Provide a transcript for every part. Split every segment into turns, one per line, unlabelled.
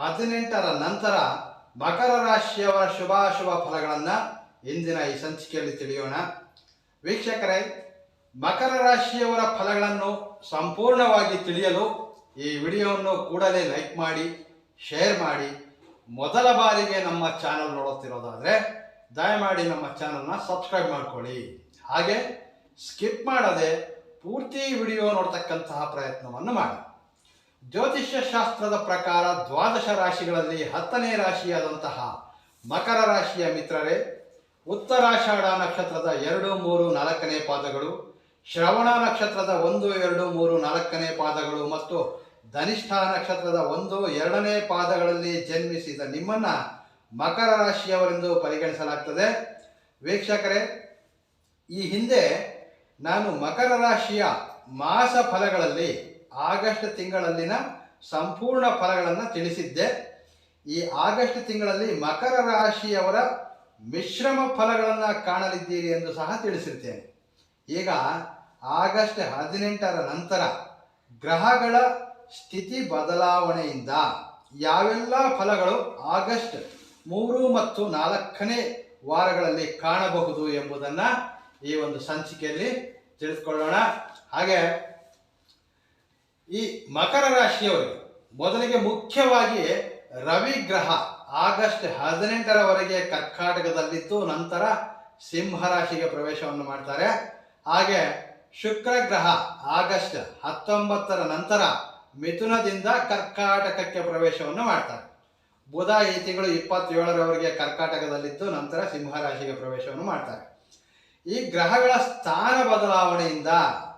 ಹದಿನೆಂಟರ ನಂತರ ಮಕರ ರಾಶಿಯವರ ಶುಭಾಶುಭ ಫಲಗಳನ್ನು ಇಂದಿನ ಈ ಸಂಚಿಕೆಯಲ್ಲಿ ತಿಳಿಯೋಣ. ವೀಕ್ಷಕರೇ, ಮಕರ ರಾಶಿಯವರ ಫಲಗಳನ್ನು ಸಂಪೂರ್ಣವಾಗಿ ತಿಳಿಯಲು ಈ ವಿಡಿಯೋವನ್ನು ಕೂಡಲೇ ಲೈಕ್ ಮಾಡಿ, ಶೇರ್ ಮಾಡಿ. ಮೊದಲ ಬಾರಿಗೆ ನಮ್ಮ ಚಾನಲ್ ನೋಡುತ್ತಿರೋದಾದರೆ ದಯಮಾಡಿ ನಮ್ಮ ಚಾನಲ್ನ ಸಬ್ಸ್ಕ್ರೈಬ್ ಮಾಡ್ಕೊಳ್ಳಿ. ಹಾಗೆ ಸ್ಕಿಪ್ ಮಾಡದೆ ಪೂರ್ತಿ ವಿಡಿಯೋ ನೋಡ್ತಕ್ಕಂತಹ ಪ್ರಯತ್ನವನ್ನು ಮಾಡಿ. ಜ್ಯೋತಿಷ್ಯ ಶಾಸ್ತ್ರದ ಪ್ರಕಾರ ದ್ವಾದಶ ರಾಶಿಗಳಲ್ಲಿ ಹತ್ತನೇ ರಾಶಿಯಾದಂತಹ ಮಕರ ರಾಶಿಯ ಮಿತ್ರರೇ, ಉತ್ತರಾಷಾಢ ನಕ್ಷತ್ರದ ಎರಡು, ಮೂರು, ನಾಲ್ಕನೇ ಪಾದಗಳು, ಶ್ರವಣ ನಕ್ಷತ್ರದ ಒಂದು, ಎರಡು, ಮೂರು, ನಾಲ್ಕನೇ ಪಾದಗಳು ಮತ್ತು ಧನಿಷ್ಠ ನಕ್ಷತ್ರದ ಒಂದು, ಎರಡನೇ ಪಾದಗಳಲ್ಲಿ ಜನ್ಮಿಸಿದ ನಿಮ್ಮನ್ನ ಮಕರ ರಾಶಿಯವರೆಂದು ಪರಿಗಣಿಸಲಾಗ್ತದೆ. ವೀಕ್ಷಕರೇ, ಈ ಹಿಂದೆ ನಾನು ಮಕರ ರಾಶಿಯ ಮಾಸ ಫಲಗಳಲ್ಲಿ ಆಗಸ್ಟ್ ತಿಂಗಳಲ್ಲಿನ ಸಂಪೂರ್ಣ ಫಲಗಳನ್ನು ತಿಳಿಸಿದ್ದೆ. ಈ ಆಗಸ್ಟ್ ತಿಂಗಳಲ್ಲಿ ಮಕರ ರಾಶಿಯವರ ಮಿಶ್ರಮ ಫಲಗಳನ್ನು ಕಾಣಲಿದ್ದೀರಿ ಎಂದು ಸಹ ತಿಳಿಸಿರ್ತೇನೆ. ಈಗ ಆಗಸ್ಟ್ ಹದಿನೆಂಟರ ನಂತರ ಗ್ರಹಗಳ ಸ್ಥಿತಿ ಬದಲಾವಣೆಯಿಂದ ಯಾವೆಲ್ಲ ಫಲಗಳು ಆಗಸ್ಟ್ ಮೂರು ಮತ್ತು ನಾಲ್ಕನೇ ವಾರಗಳಲ್ಲಿ ಕಾಣಬಹುದು ಎಂಬುದನ್ನು ಈ ಒಂದು ಸಂಚಿಕೆಯಲ್ಲಿ ತಿಳಿದುಕೊಳ್ಳೋಣ. ಹಾಗೆ ಈ ಮಕರ ರಾಶಿಯವರಿಗೆ ಮೊದಲಿಗೆ ಮುಖ್ಯವಾಗಿ ರವಿ ಗ್ರಹ ಆಗಸ್ಟ್ ಹದಿನೆಂಟರವರೆಗೆ ಕರ್ಕಾಟಕದಲ್ಲಿದ್ದು ನಂತರ ಸಿಂಹ ರಾಶಿಗೆ ಪ್ರವೇಶವನ್ನು ಮಾಡ್ತಾರೆ. ಹಾಗೆ ಶುಕ್ರ ಗ್ರಹ ಆಗಸ್ಟ್ ಹತ್ತೊಂಬತ್ತರ ನಂತರ ಮಿಥುನದಿಂದ ಕರ್ಕಾಟಕಕ್ಕೆ ಪ್ರವೇಶವನ್ನು ಮಾಡ್ತಾರೆ. ಬುಧ ಈ ತಿಂಗಳು ಇಪ್ಪತ್ತೇಳರವರೆಗೆ ಕರ್ಕಾಟಕದಲ್ಲಿದ್ದು ನಂತರ ಸಿಂಹ ರಾಶಿಗೆ ಪ್ರವೇಶವನ್ನು ಮಾಡ್ತಾರೆ. ಈ ಗ್ರಹಗಳ ಸ್ಥಾನ ಬದಲಾವಣೆಯಿಂದ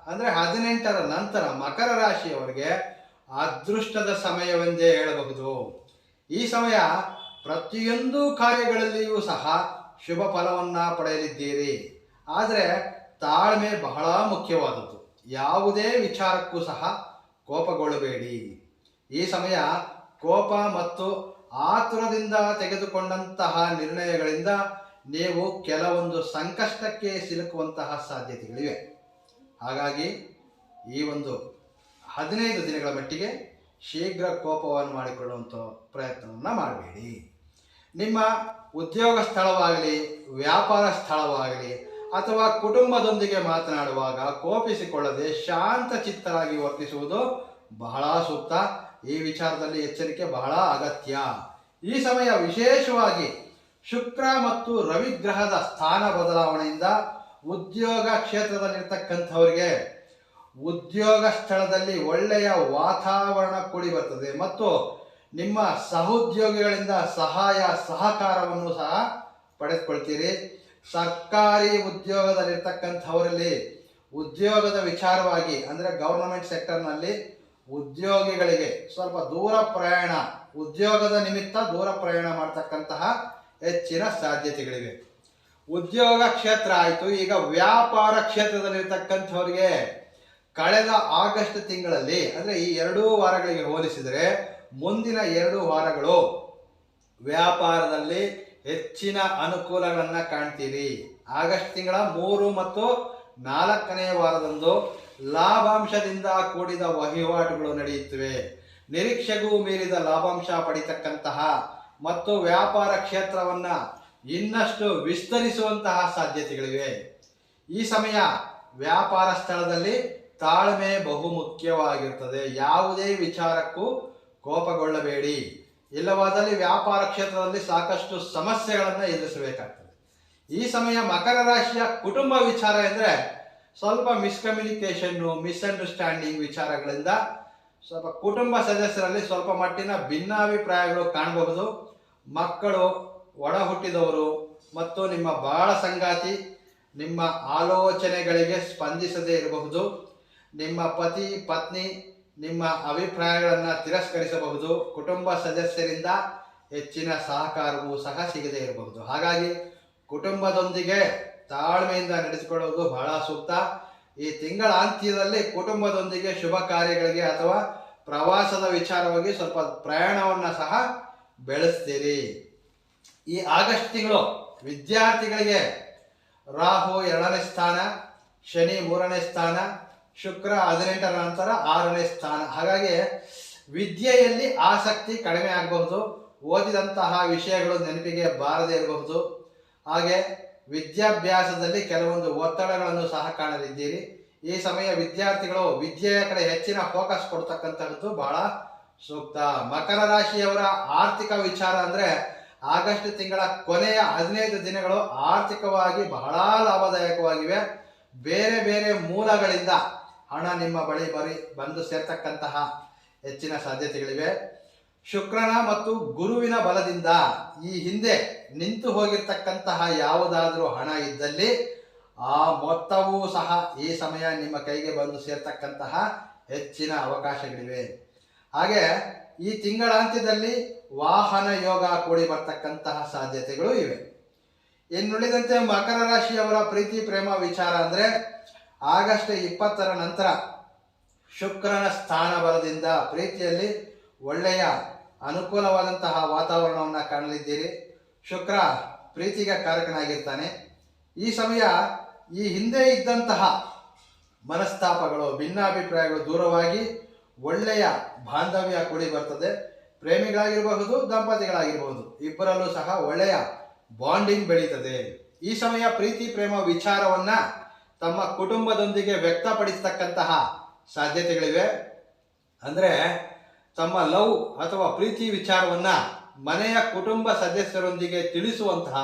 ಅಂದ್ರೆ ಹದಿನೆಂಟರ ನಂತರ ಮಕರ ರಾಶಿಯವರಿಗೆ ಅದೃಷ್ಟದ ಸಮಯವೆಂದೇ ಹೇಳಬಹುದು. ಈ ಸಮಯ ಪ್ರತಿಯೊಂದು ಕಾರ್ಯಗಳಲ್ಲಿಯೂ ಸಹ ಶುಭ ಫಲವನ್ನ ಪಡೆಯಲಿದ್ದೀರಿ. ಆದರೆ ತಾಳ್ಮೆ ಬಹಳ ಮುಖ್ಯವಾದದ್ದು. ಯಾವುದೇ ವಿಚಾರಕ್ಕೂ ಸಹ ಕೋಪಗೊಳ್ಳಬೇಡಿ. ಈ ಸಮಯ ಕೋಪ ಮತ್ತು ಆತುರದಿಂದ ತೆಗೆದುಕೊಂಡಂತಹ ನಿರ್ಣಯಗಳಿಂದ ನೀವು ಕೆಲವೊಂದು ಸಂಕಷ್ಟಕ್ಕೆ ಸಿಲುಕುವಂತಹ ಸಾಧ್ಯತೆಗಳಿವೆ. ಹಾಗಾಗಿ ಈ ಒಂದು ಹದಿನೈದು ದಿನಗಳ ಮಟ್ಟಿಗೆ ಶೀಘ್ರ ಕೋಪವನ್ನು ಮಾಡಿಕೊಳ್ಳುವಂಥ ಪ್ರಯತ್ನವನ್ನು ಮಾಡಬೇಡಿ. ನಿಮ್ಮ ಉದ್ಯೋಗ ಸ್ಥಳವಾಗಲಿ, ವ್ಯಾಪಾರ ಸ್ಥಳವಾಗಲಿ, ಅಥವಾ ಕುಟುಂಬದೊಂದಿಗೆ ಮಾತನಾಡುವಾಗ ಕೋಪಿಸಿಕೊಳ್ಳದೆ ಶಾಂತ ಚಿತ್ತರಾಗಿ ವರ್ತಿಸುವುದು ಬಹಳ ಸೂಕ್ತ. ಈ ವಿಚಾರದಲ್ಲಿ ಎಚ್ಚರಿಕೆ ಬಹಳ ಅಗತ್ಯ. ಈ ಸಮಯ ವಿಶೇಷವಾಗಿ ಶುಕ್ರ ಮತ್ತು ರವಿಗ್ರಹದ ಸ್ಥಾನ ಬದಲಾವಣೆಯಿಂದ ಉದ್ಯೋಗ ಕ್ಷೇತ್ರದಲ್ಲಿರ್ತಕ್ಕಂಥವ್ರಿಗೆ ಉದ್ಯೋಗ ಸ್ಥಳದಲ್ಲಿ ಒಳ್ಳೆಯ ವಾತಾವರಣ ಕೂಡಿ ಬರ್ತದೆ. ಮತ್ತು ನಿಮ್ಮ ಸಹೋದ್ಯೋಗಿಗಳಿಂದ ಸಹಾಯ, ಸಹಕಾರವನ್ನು ಸಹ ಪಡೆದುಕೊಳ್ತೀರಿ. ಸರ್ಕಾರಿ ಉದ್ಯೋಗದಲ್ಲಿರ್ತಕ್ಕಂಥವರಲ್ಲಿ ಉದ್ಯೋಗದ ವಿಚಾರವಾಗಿ, ಅಂದರೆ ಗೌರ್ಮೆಂಟ್ ಸೆಕ್ಟರ್ನಲ್ಲಿ ಉದ್ಯೋಗಿಗಳಿಗೆ ಸ್ವಲ್ಪ ದೂರ ಪ್ರಯಾಣ, ಉದ್ಯೋಗದ ನಿಮಿತ್ತ ದೂರ ಪ್ರಯಾಣ ಮಾಡ್ತಕ್ಕಂತಹ ಹೆಚ್ಚಿನ ಸಾಧ್ಯತೆಗಳಿವೆ. ಉದ್ಯೋಗ ಕ್ಷೇತ್ರ ಆಯಿತು. ಈಗ ವ್ಯಾಪಾರ ಕ್ಷೇತ್ರದಲ್ಲಿರ್ತಕ್ಕಂಥವ್ರಿಗೆ ಕಳೆದ ಆಗಸ್ಟ್ ತಿಂಗಳಲ್ಲಿ, ಅಂದರೆ ಈ ಎರಡೂ ವಾರಗಳಿಗೆ ಹೋಲಿಸಿದರೆ ಮುಂದಿನ ಎರಡು ವಾರಗಳು ವ್ಯಾಪಾರದಲ್ಲಿ ಹೆಚ್ಚಿನ ಅನುಕೂಲಗಳನ್ನು ಕಾಣ್ತೀರಿ. ಆಗಸ್ಟ್ ತಿಂಗಳ ಮೂರು ಮತ್ತು ನಾಲ್ಕನೇ ವಾರದಂದು ಲಾಭಾಂಶದಿಂದ ಕೂಡಿದ ವಹಿವಾಟುಗಳು ನಡೆಯುತ್ತಿವೆ. ನಿರೀಕ್ಷೆಗೂ ಮೀರಿದ ಲಾಭಾಂಶ ಪಡಿತಕ್ಕಂತಹ ಮತ್ತು ವ್ಯಾಪಾರ ಕ್ಷೇತ್ರವನ್ನ ಇನ್ನಷ್ಟು ವಿಸ್ತರಿಸುವಂತಹ ಸಾಧ್ಯತೆಗಳಿವೆ. ಈ ಸಮಯ ವ್ಯಾಪಾರ ಸ್ಥಳದಲ್ಲಿ ತಾಳ್ಮೆ ಬಹು ಮುಖ್ಯವಾಗಿರುತ್ತದೆ ಯಾವುದೇ ವಿಚಾರಕ್ಕೂ ಕೋಪಗೊಳ್ಳಬೇಡಿ. ಇಲ್ಲವಾದಲ್ಲಿ ವ್ಯಾಪಾರ ಕ್ಷೇತ್ರದಲ್ಲಿ ಸಾಕಷ್ಟು ಸಮಸ್ಯೆಗಳನ್ನು ಎದುರಿಸಬೇಕಾಗ್ತದೆ. ಈ ಸಮಯ ಮಕರ ರಾಶಿಯ ಕುಟುಂಬ ವಿಚಾರ ಎಂದರೆ ಸ್ವಲ್ಪ ಮಿಸ್ಕಮ್ಯುನಿಕೇಷನ್ನು ಮಿಸ್ಅಂಡರ್ಸ್ಟ್ಯಾಂಡಿಂಗ್ ವಿಚಾರಗಳಿಂದ ಸ್ವಲ್ಪ ಕುಟುಂಬ ಸದಸ್ಯರಲ್ಲಿ ಸ್ವಲ್ಪ ಮಟ್ಟಿನ ಭಿನ್ನಾಭಿಪ್ರಾಯಗಳು ಕಾಣಬಹುದು. ಮಕ್ಕಳು ಒಡ ಹುಟ್ಟಿದವರು ಮತ್ತು ನಿಮ್ಮ ಬಾಳ ಸಂಗಾತಿ ನಿಮ್ಮ ಆಲೋಚನೆಗಳಿಗೆ ಸ್ಪಂದಿಸದೇ ಇರಬಹುದು. ನಿಮ್ಮ ಪತಿ, ಪತ್ನಿ, ನಿಮ್ಮ ಅಭಿಪ್ರಾಯಗಳನ್ನು ತಿರಸ್ಕರಿಸಬಹುದು. ಕುಟುಂಬ ಸದಸ್ಯರಿಂದ ಹೆಚ್ಚಿನ ಸಹಕಾರವೂ ಸಹ ಸಿಗದೇ ಇರಬಹುದು. ಹಾಗಾಗಿ ಕುಟುಂಬದೊಂದಿಗೆ ತಾಳ್ಮೆಯಿಂದ ನಡೆಸಿಕೊಳ್ಳುವುದು ಬಹಳ ಸೂಕ್ತ. ಈ ತಿಂಗಳ ಅಂತ್ಯದಲ್ಲಿ ಕುಟುಂಬದೊಂದಿಗೆ ಶುಭ ಕಾರ್ಯಗಳಿಗೆ ಅಥವಾ ಪ್ರವಾಸದ ವಿಚಾರವಾಗಿ ಸ್ವಲ್ಪ ಪ್ರಯಾಣವನ್ನು ಸಹ ಬೆಳೆಸ್ತೀರಿ. ಈ ಆಗಸ್ಟ್ ತಿಂಗಳು ವಿದ್ಯಾರ್ಥಿಗಳಿಗೆ ರಾಹು ಎರಡನೇ ಸ್ಥಾನ, ಶನಿ ಮೂರನೇ ಸ್ಥಾನ, ಶುಕ್ರ ಹದಿನೆಂಟರ ನಂತರ ಆರನೇ ಸ್ಥಾನ. ಹಾಗಾಗಿ ವಿದ್ಯೆಯಲ್ಲಿ ಆಸಕ್ತಿ ಕಡಿಮೆ ಆಗಬಹುದು. ಓದಿದಂತಹ ವಿಷಯಗಳು ನೆನಪಿಗೆ ಬಾರದೇ ಇರಬಹುದು. ಹಾಗೆ ವಿದ್ಯಾಭ್ಯಾಸದಲ್ಲಿ ಕೆಲವೊಂದು ಒತ್ತಡಗಳನ್ನು ಸಹ ಕಾಣಲಿದ್ದೀರಿ. ಈ ಸಮಯ ವಿದ್ಯಾರ್ಥಿಗಳು ವಿದ್ಯೆಯ ಕಡೆ ಹೆಚ್ಚಿನ ಫೋಕಸ್ ಕೊಡ್ತಕ್ಕಂಥದ್ದು ಬಹಳ ಸೂಕ್ತ. ಮಕರ ರಾಶಿಯವರ ಆರ್ಥಿಕ ವಿಚಾರ ಅಂದ್ರೆ ಆಗಸ್ಟ್ ತಿಂಗಳ ಕೊನೆಯ ಹದಿನೈದು ದಿನಗಳು ಆರ್ಥಿಕವಾಗಿ ಬಹಳ ಲಾಭದಾಯಕವಾಗಿವೆ. ಬೇರೆ ಬೇರೆ ಮೂಲಗಳಿಂದ ಹಣ ನಿಮ್ಮ ಬಳಿ ಬರಿ, ಬಂದು ಸೇರ್ತಕ್ಕಂತಹ ಹೆಚ್ಚಿನ ಸಾಧ್ಯತೆಗಳಿವೆ. ಶುಕ್ರನ ಮತ್ತು ಗುರುವಿನ ಬಲದಿಂದ ಈ ಹಿಂದೆ ನಿಂತು ಹೋಗಿರ್ತಕ್ಕಂತಹ ಯಾವುದಾದರೂ ಹಣ ಇದ್ದಲ್ಲಿ ಆ ಮೊತ್ತವೂ ಸಹ ಈ ಸಮಯ ನಿಮ್ಮ ಕೈಗೆ ಬಂದು ಸೇರ್ತಕ್ಕಂತಹ ಹೆಚ್ಚಿನ ಅವಕಾಶಗಳಿವೆ. ಹಾಗೆ ಈ ತಿಂಗಳಾಂತ್ಯದಲ್ಲಿ ವಾಹನ ಯೋಗ ಕೂಡಿ ಬರ್ತಕ್ಕಂತಹ ಸಾಧ್ಯತೆಗಳು ಇವೆ. ಇನ್ನುಳಿದಂತೆ ಮಕರ ರಾಶಿಯವರ ಪ್ರೀತಿ, ಪ್ರೇಮ, ವಿಚಾರ ಅಂದ್ರೆ ಆಗಸ್ಟ್ ಇಪ್ಪತ್ತರ ನಂತರ ಶುಕ್ರನ ಸ್ಥಾನ ಬಲದಿಂದ ಪ್ರೀತಿಯಲ್ಲಿ ಒಳ್ಳೆಯ ಅನುಕೂಲವಾದಂತಹ ವಾತಾವರಣವನ್ನು ಕಾಣಲಿದ್ದೀರಿ. ಶುಕ್ರ ಪ್ರೀತಿಗೆ ಕಾರಕನಾಗಿರ್ತಾನೆ. ಈ ಸಮಯ ಈ ಹಿಂದೆ ಇದ್ದಂತಹ ಮನಸ್ತಾಪಗಳು, ಭಿನ್ನಾಭಿಪ್ರಾಯಗಳು ದೂರವಾಗಿ ಒಳ್ಳೆಯ ಬಾಂಧವ್ಯ ಕೂಡಿ ಬರ್ತದೆ. ಪ್ರೇಮಿಗಳಾಗಿರಬಹುದು, ದಂಪತಿಗಳಾಗಿರಬಹುದು, ಇಬ್ಬರಲ್ಲೂ ಸಹ ಒಳ್ಳೆಯ ಬಾಂಡಿಂಗ್ ಬೆಳೀತದೆ. ಈ ಸಮಯ ಪ್ರೀತಿ, ಪ್ರೇಮ, ವಿಚಾರವನ್ನ ತಮ್ಮ ಕುಟುಂಬದೊಂದಿಗೆ ವ್ಯಕ್ತಪಡಿಸತಕ್ಕಂತಹ ಸಾಧ್ಯತೆಗಳಿವೆ. ಅಂದ್ರೆ ತಮ್ಮ ಲವ್ ಅಥವಾ ಪ್ರೀತಿ ವಿಚಾರವನ್ನ ಮನೆಯ ಕುಟುಂಬ ಸದಸ್ಯರೊಂದಿಗೆ ತಿಳಿಸುವಂತಹ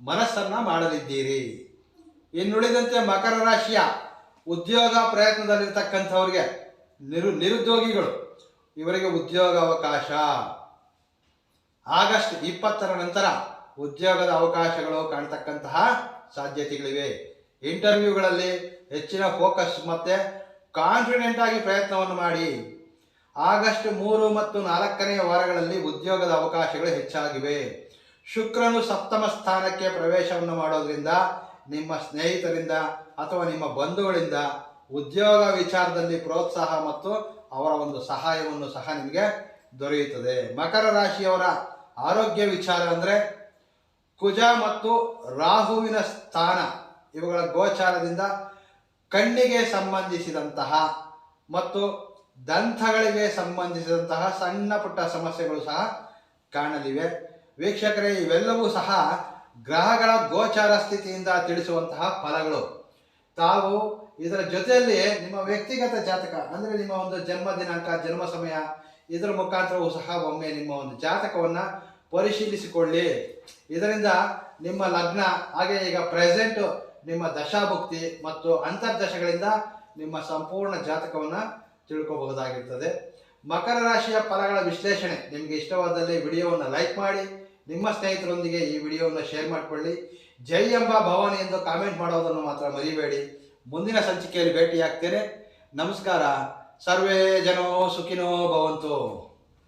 ಮನಸ್ಸನ್ನ ಮಾಡಲಿದ್ದೀರಿ. ಇನ್ನುಳಿದಂತೆ ಮಕರ ರಾಶಿಯ ಉದ್ಯೋಗ ಪ್ರಯತ್ನದಲ್ಲಿರ್ತಕ್ಕಂಥವ್ರಿಗೆ ನಿರು, ನಿರುದ್ಯೋಗಿಗಳು ಇವರಿಗೆ ಉದ್ಯೋಗ ಅವಕಾಶ. ಆಗಸ್ಟ್ ಇಪ್ಪತ್ತರ ನಂತರ ಉದ್ಯೋಗದ ಅವಕಾಶಗಳು ಕಾಣ್ತಕ್ಕಂತಹ ಸಾಧ್ಯತೆಗಳಿವೆ. ಇಂಟರ್ವ್ಯೂಗಳಲ್ಲಿ ಹೆಚ್ಚಿನ ಫೋಕಸ್ ಮತ್ತೆ ಕಾನ್ಫಿಡೆಂಟ್ ಆಗಿ ಪ್ರಯತ್ನವನ್ನು ಮಾಡಿ. ಆಗಸ್ಟ್ ಮೂರು ಮತ್ತು ನಾಲ್ಕನೇ ವಾರಗಳಲ್ಲಿ ಉದ್ಯೋಗದ ಅವಕಾಶಗಳು ಹೆಚ್ಚಾಗಿವೆ. ಶುಕ್ರನು ಸಪ್ತಮ ಸ್ಥಾನಕ್ಕೆ ಪ್ರವೇಶವನ್ನು ಮಾಡೋದ್ರಿಂದ ನಿಮ್ಮ ಸ್ನೇಹಿತರಿಂದ ಅಥವಾ ನಿಮ್ಮ ಬಂಧುಗಳಿಂದ ಉದ್ಯೋಗ ವಿಚಾರದಲ್ಲಿ ಪ್ರೋತ್ಸಾಹ ಮತ್ತು ಅವರ ಒಂದು ಸಹಾಯವನ್ನು ಸಹ ನಿಮಗೆ ದೊರೆಯುತ್ತದೆ. ಮಕರ ರಾಶಿಯವರ ಆರೋಗ್ಯ ವಿಚಾರ ಅಂದರೆ ಕುಜ ಮತ್ತು ರಾಹುವಿನ ಸ್ಥಾನ ಇವುಗಳ ಗೋಚಾರದಿಂದ ಕಣ್ಣಿಗೆ ಸಂಬಂಧಿಸಿದಂತಹ ಮತ್ತು ದಂತಗಳಿಗೆ ಸಂಬಂಧಿಸಿದಂತಹ ಸಣ್ಣ ಪುಟ್ಟ ಸಮಸ್ಯೆಗಳು ಸಹ ಕಾಣಲಿವೆ. ವೀಕ್ಷಕರೇ, ಇವೆಲ್ಲವೂ ಸಹ ಗ್ರಹಗಳ ಗೋಚಾರ ಸ್ಥಿತಿಯಿಂದ ತಿಳಿಸುವಂತಹ ಫಲಗಳು. ತಾವು ಇದರ ಜೊತೆಯಲ್ಲಿ ನಿಮ್ಮ ವ್ಯಕ್ತಿಗತ ಜಾತಕ, ಅಂದರೆ ನಿಮ್ಮ ಒಂದು ಜನ್ಮ ದಿನಾಂಕ, ಜನ್ಮ ಸಮಯ, ಇದರ ಮುಖಾಂತರವೂ ಸಹ ಒಮ್ಮೆ ನಿಮ್ಮ ಒಂದು ಜಾತಕವನ್ನು ಪರಿಶೀಲಿಸಿಕೊಳ್ಳಿ. ಇದರಿಂದ ನಿಮ್ಮ ಲಗ್ನ, ಹಾಗೆ ಈಗ ಪ್ರೆಸೆಂಟ್ ನಿಮ್ಮ ದಶಾಭುಕ್ತಿ ಮತ್ತು ಅಂತರ್ದಶಗಳಿಂದ ನಿಮ್ಮ ಸಂಪೂರ್ಣ ಜಾತಕವನ್ನು ತಿಳ್ಕೋಬಹುದಾಗಿರ್ತದೆ. ಮಕರ ರಾಶಿಯ ಫಲಗಳ ವಿಶ್ಲೇಷಣೆ, ನಿಮಗೆ ಇಷ್ಟವಾದಲ್ಲಿ ವಿಡಿಯೋವನ್ನು ಲೈಕ್ ಮಾಡಿ, ನಿಮ್ಮ ಸ್ನೇಹಿತರೊಂದಿಗೆ ಈ ವಿಡಿಯೋವನ್ನು ಶೇರ್ ಮಾಡಿಕೊಳ್ಳಿ. ಜೈ ಎಂಬ ಭವಾನಿ ಎಂದು ಕಾಮೆಂಟ್ ಮಾಡೋದನ್ನು ಮಾತ್ರ ಮರಿಬೇಡಿ. ಮುಂದಿನ ಸಂಚಿಕೆಯಲ್ಲಿ ಭೇಟಿಯಾಗ್ತೇನೆ. ನಮಸ್ಕಾರ. ಸರ್ವೇ ಜನೋ ಸುಖಿನೋ ಭವಂತು.